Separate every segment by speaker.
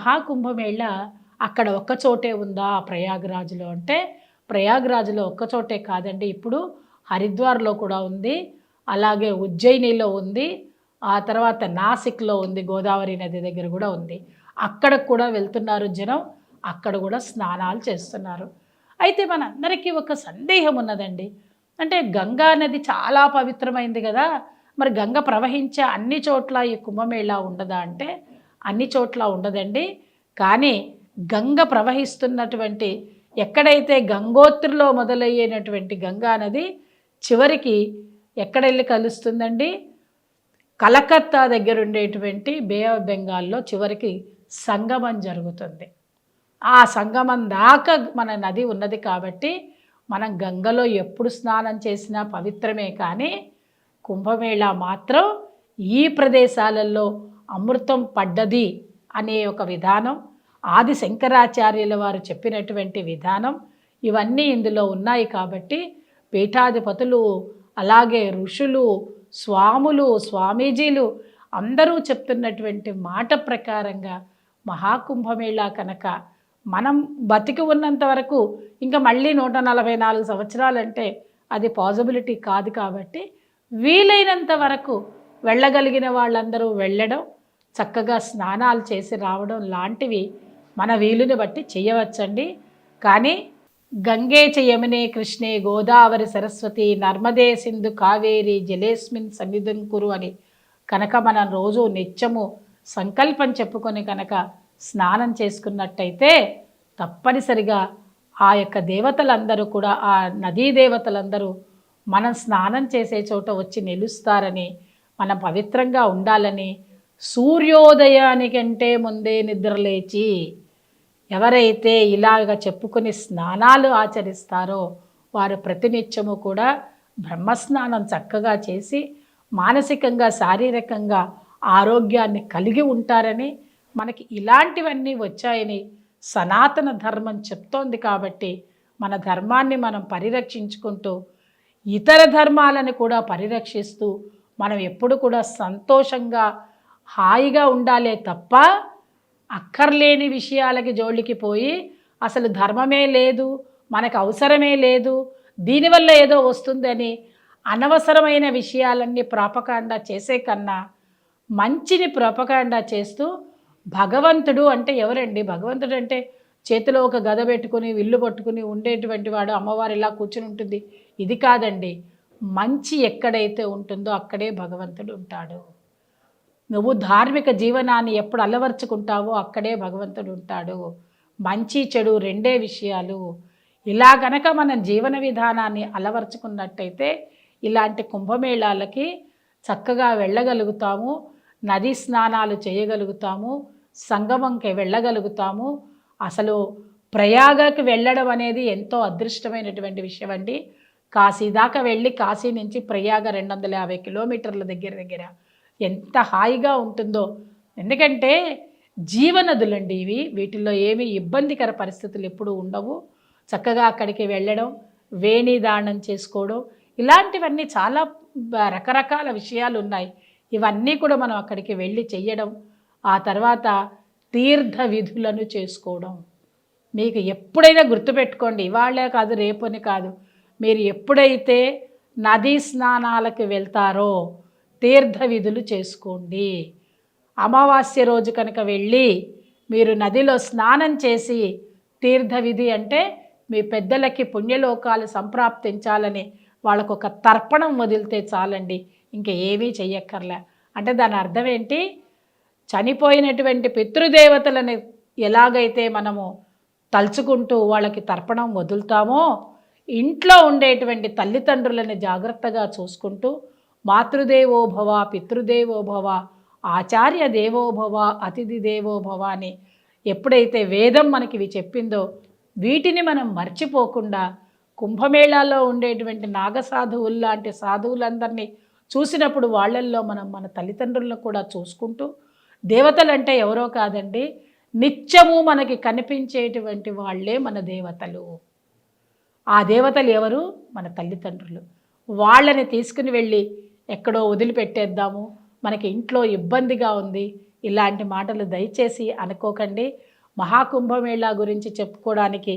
Speaker 1: మహాకుంభమేళ అక్కడ ఒక్కచోటే ఉందా ప్రయాగరాజులో? అంటే ప్రయాగరాజులో ఒక్కచోటే కాదండి. ఇప్పుడు హరిద్వార్లో కూడా ఉంది. అలాగే ఉజ్జయినిలో ఉంది. ఆ తర్వాత నాసిక్లో ఉంది. గోదావరి నది దగ్గర కూడా ఉంది. అక్కడ కూడా వెళ్తున్నారు జనం. అక్కడ కూడా స్నానాలు చేస్తున్నారు. అయితే మనందరికీ ఒక సందేహం ఉన్నదండి. అంటే గంగా నది చాలా పవిత్రమైంది కదా. మరి గంగ ప్రవహించే అన్ని చోట్ల ఈ కుంభమేళ ఉండదా అంటే అన్ని చోట్ల ఉండదండి. కానీ గంగ ప్రవహిస్తున్నటువంటి ఎక్కడైతే గంగోత్రిలో మొదలయ్యేటటువంటి గంగా నది చివరికి ఎక్కడ వెళ్ళి కలుస్తుందండి? కలకత్తా దగ్గర ఉండేటువంటి బే ఆఫ్ బెంగాల్లో చివరికి సంగమం జరుగుతుంది. ఆ సంగమం దాకా మన నది ఉన్నది కాబట్టి మనం గంగలో ఎప్పుడు స్నానం చేసినా పవిత్రమే కానీ కుంభమేళా మాత్రం ఈ ప్రదేశాలలో అమృతం పడ్డది అనే ఒక విధానం ఆది శంకరాచార్యుల వారు చెప్పినటువంటి విధానం ఇవన్నీ ఇందులో ఉన్నాయి కాబట్టి పీఠాధిపతులు అలాగే ఋషులు స్వాములు స్వామీజీలు అందరూ చెప్తున్నటువంటి మాట ప్రకారంగా మహాకుంభమేళా కనుక మనం బతికి ఉన్నంత వరకు ఇంకా మళ్ళీ నూట నలభై నాలుగు సంవత్సరాలంటే అది పాసిబిలిటీ కాదు కాబట్టి వీలైనంత వరకు వెళ్ళగలిగిన వాళ్ళందరూ వెళ్ళడం చక్కగా స్నానాలు చేసి రావడం లాంటివి మన వీలుని బట్టి చేయవచ్చండి. కానీ గంగే చ కృష్ణే గోదావరి సరస్వతి నర్మదే సింధు కావేరి జలేస్మిన్ సన్నిధం కురు అని కనుక మనం రోజు నిత్యము సంకల్పం చెప్పుకొని కనుక స్నానం చేసుకున్నట్టయితే తప్పనిసరిగా ఆ యొక్క దేవతలందరూ కూడా ఆ నదీ దేవతలందరూ మనం స్నానం చేసే చోట వచ్చి నిలుస్తారని మనం పవిత్రంగా ఉండాలని సూర్యోదయానికంటే ముందే నిద్రలేచి ఎవరైతే ఇలాగ చెప్పుకుని స్నానాలు ఆచరిస్తారో వారు ప్రతినిత్యము కూడా బ్రహ్మస్నానం చక్కగా చేసి మానసికంగా శారీరకంగా ఆరోగ్యాన్ని కలిగి ఉంటారని మనకి ఇలాంటివన్నీ వచ్చాయని సనాతన ధర్మం చెప్తోంది కాబట్టి మన ధర్మాన్ని మనం పరిరక్షించుకుంటూ ఇతర ధర్మాలను కూడా పరిరక్షిస్తూ మనం ఎప్పుడు కూడా సంతోషంగా హాయిగా ఉండాలే తప్ప అక్కర్లేని విషయాలకి జోలికి పోయి అసలు ధర్మమే లేదు మనకు అవసరమే లేదు దీనివల్ల ఏదో వస్తుందని అనవసరమైన విషయాలన్నీ ప్రాపకాండ చేసే కన్నా మంచిని ప్రాపకాండ చేస్తూ భగవంతుడు అంటే ఎవరండి? భగవంతుడు అంటే చేతిలో ఒక గద పెట్టుకుని విల్లు పట్టుకుని ఉండేటువంటి వాడు అమ్మవారు ఇలా కూర్చుని ఉంటుంది. ఇది కాదండి. మంచి ఎక్కడైతే ఉంటుందో అక్కడే భగవంతుడు ఉంటాడు. నువ్వు ధార్మిక జీవనాన్ని ఎప్పుడు అలవర్చుకుంటావో అక్కడే భగవంతుడు ఉంటాడు. మంచి చెడు రెండే విషయాలు. ఇలా గనక మన జీవన విధానాన్ని అలవర్చుకున్నట్టయితే ఇలాంటి కుంభమేళాలకి చక్కగా వెళ్ళగలుగుతాము. నదీ స్నానాలు చేయగలుగుతాము. సంగమంకి వెళ్ళగలుగుతాము. అసలు ప్రయాగకి వెళ్ళడం అనేది ఎంతో అదృష్టమైనటువంటి విషయం అండి కాశీ దాకా వెళ్ళి కాశీ నుంచి ప్రయాగ రెండు వందల యాభై కిలోమీటర్ల దగ్గర దగ్గర ఎంత హాయిగా ఉంటుందో. ఎందుకంటే జీవనదులండి ఇవి. వీటిల్లో ఏమి ఇబ్బందికర పరిస్థితులు ఎప్పుడూ ఉండవు. చక్కగా అక్కడికి వెళ్ళడం వేణి దానం చేసుకోవడం ఇలాంటివన్నీ చాలా రకరకాల విషయాలు ఉన్నాయి ఇవన్నీ కూడా మనం అక్కడికి వెళ్ళి చెయ్యడం ఆ తర్వాత తీర్థ విధులను చేసుకోవడం. మీకు ఎప్పుడైనా గుర్తుపెట్టుకోండి ఇవాళే కాదు రేపని కాదు. మీరు ఎప్పుడైతే నదీ స్నానాలకు వెళ్తారో తీర్థ విధులు చేసుకోండి. అమావాస్య రోజు కనుక వెళ్ళి మీరు నదిలో స్నానం చేసి తీర్థ విధి అంటే మీ పెద్దలకి పుణ్యలోకాలు సంప్రాప్తించాలని వాళ్ళకు ఒక తర్పణం వదిలితే చాలండి. ఇంకా ఏమీ చెయ్యక్కర్లే. అంటే దాని అర్థం ఏంటి? చనిపోయినటువంటి పితృదేవతలని ఎలాగైతే మనము తలుచుకుంటూ వాళ్ళకి తర్పణం వదులుతామో ఇంట్లో ఉండేటువంటి తల్లిదండ్రులని జాగ్రత్తగా చూసుకుంటూ మాతృదేవోభవ పితృదేవోభవ ఆచార్య దేవోభవ అతిథి దేవోభవ అని ఎప్పుడైతే వేదం మనకి ఇవి చెప్పిందో వీటిని మనం మర్చిపోకుండా కుంభమేళాలో ఉండేటువంటి నాగసాధువులు లాంటి సాధువులందరినీ చూసినప్పుడు వాళ్ళల్లో మనం మన తల్లిదండ్రులను కూడా చూసుకుంటూ దేవతలంటే ఎవరో కాదండి నిత్యము మనకి కనిపించేటువంటి వాళ్ళే మన దేవతలు. ఆ దేవతలు ఎవరు? మన తల్లిదండ్రులు. వాళ్ళని తీసుకుని వెళ్ళి ఎక్కడో వదిలిపెట్టేద్దాము. మనకి ఇంట్లో ఇబ్బందిగా ఉంది. ఇలాంటి మాటలు దయచేసి అనుకోకండి. మహాకుంభమేళా గురించి చెప్పుకోవడానికి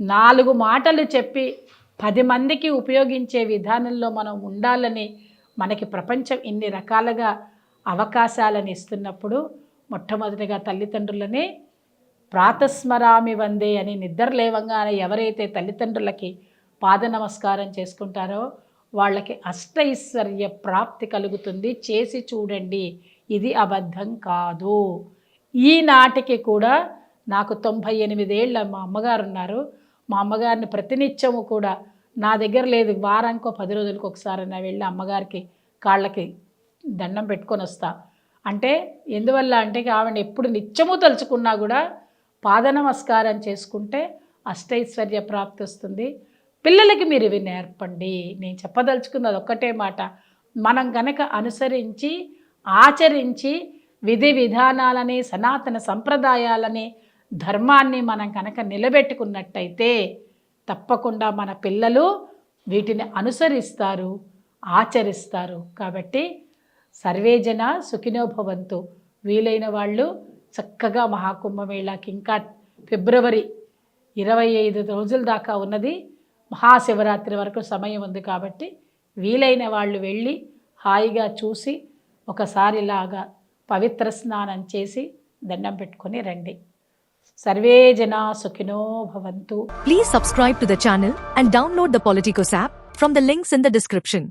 Speaker 1: నాలుగు మాటలు చెప్పి పది మందికి ఉపయోగించే విధానంలో మనం ఉండాలని మనకి ప్రపంచం ఇన్ని రకాలుగా అవకాశాలను ఇస్తున్నప్పుడు మొట్టమొదటిగా తల్లిదండ్రులని ప్రాతస్మరామి వందే అని నిద్ర లేవంగానే ఎవరైతే తల్లిదండ్రులకి పాద నమస్కారం చేసుకుంటారో వాళ్ళకి అష్టైశ్వర్య ప్రాప్తి కలుగుతుంది. చేసి చూడండి ఇది అబద్ధం కాదు. ఈనాటికి కూడా నాకు తొంభై ఎనిమిదేళ్ళ మా అమ్మగారు ఉన్నారు. మా అమ్మగారిని ప్రతినిత్యము కూడా నా దగ్గర లేదు. వారానికో పది రోజులకు ఒకసారి నా వెళ్ళి అమ్మగారికి కాళ్ళకి దండం పెట్టుకొని వస్తా. అంటే ఎందువల్ల అంటే ఆవిడ ఎప్పుడు నిత్యము తలుచుకున్నా కూడా పాద నమస్కారం చేసుకుంటే అష్టైశ్వర్య ప్రాప్తి వస్తుంది. పిల్లలకి మీరు ఇవి నేర్పండి. నేను చెప్పదలుచుకున్నది ఒక్కటే మాట. మనం గనక అనుసరించి ఆచరించి విధి విధానాలని సనాతన సంప్రదాయాలని ధర్మాన్ని మనం కనుక నిలబెట్టుకున్నట్టయితే తప్పకుండా మన పిల్లలు వీటిని అనుసరిస్తారు ఆచరిస్తారు. కాబట్టి సర్వేజన సుఖినోభవంతు వీలైన వాళ్ళు చక్కగా మహాకుంభమేళాకి ఇంకా ఫిబ్రవరి ఇరవై ఐదు రోజుల దాకా ఉన్నది. మహాశివరాత్రి వరకు సమయం ఉంది కాబట్టి వీలైన వాళ్ళు వెళ్ళి హాయిగా చూసి ఒకసారిలాగా పవిత్ర స్నానం చేసి దండం పెట్టుకుని రండి. సర్వే జనా సుఖినో భవంతు.
Speaker 2: Please subscribe to the channel and download the Politicos app from the links in the description